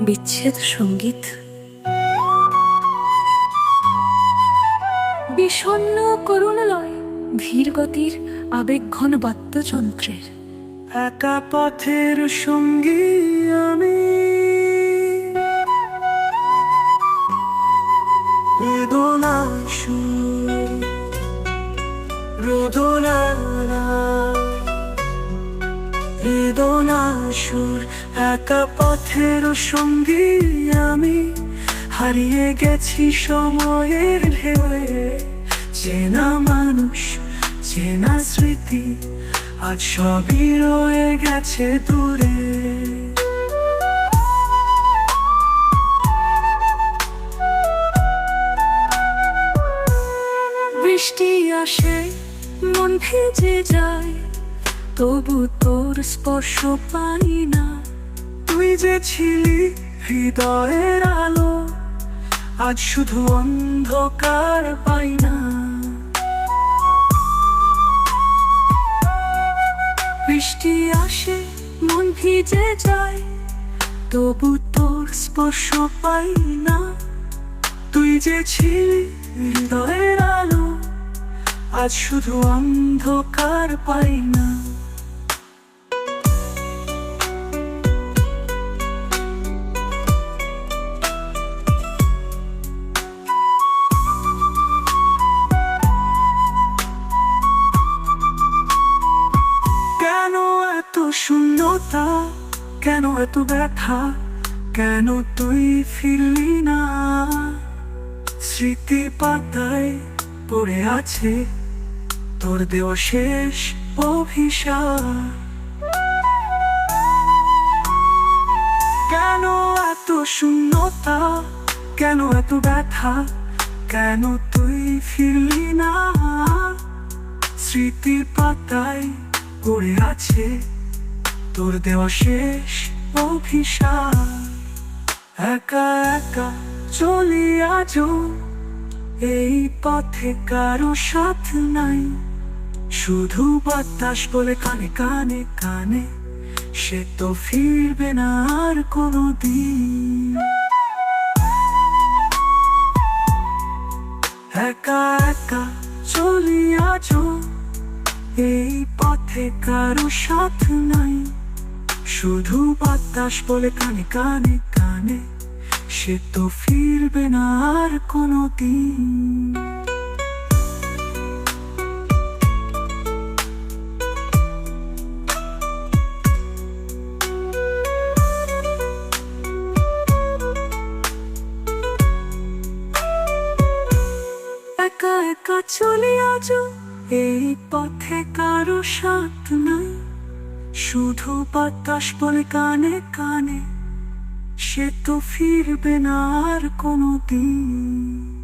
বিচ্ছেদ সংগীত। বিষণ্ণ করুণালয় ধীর গতির আবেগঘন বাদ্যযন্ত্রের। একা পথের সঙ্গী সুর একা পথের সঙ্গী আমি। হারিয়ে গেছি সময়ের ঢেউয়ে। চেনা মানুষ, চেনা স্মৃতি, আজ সবই রয়ে গেছে দূরে। বৃষ্টি আসে, মন ভেজে যায়। তবু তোর স্পর্শ পাই না। তুই যে ছিলি হৃদয়ের আলো, আজ শুধু অন্ধকার পাই না। বৃষ্টি আসে, মন ভিজে যায়, তবু তোর স্পর্শ পাই না। তুই যে ছিলি হৃদয়ের আলো, আজ শুধু অন্ধকার পাই না। শূন্যতা, কেন এত ব্যথা? কেন তুই ফিরলি না? স্মৃতি পাতায় পড়ে আছে তোর দেওয়া শেষ কেন এত শূন্যতা? কেন এত ব্যথা? কেন তুই ফিরলি না? স্মৃতির পাতায় পড়ে আছে তোর দেওয়া শেষ অভিশাপ। একা একা চলি আজও। এই পথে কারও সাথ নাই। শুধু বাতাস বলে কানে কানে কানে, সে তো ফিরবে না আর কোনো দিন একা একা চলি আজও। এই পথে কারও সাথ নাই। শুধু বাতাস বলে কানে কানে কানে, সে তো ফিরবে না আর কোনো দিন একা একা চলে আজ এই পথে কারও সাথ নাই। শুধু বাতাস বলে কানে কানে সে তো ফিরবে না আর কোনো দিন।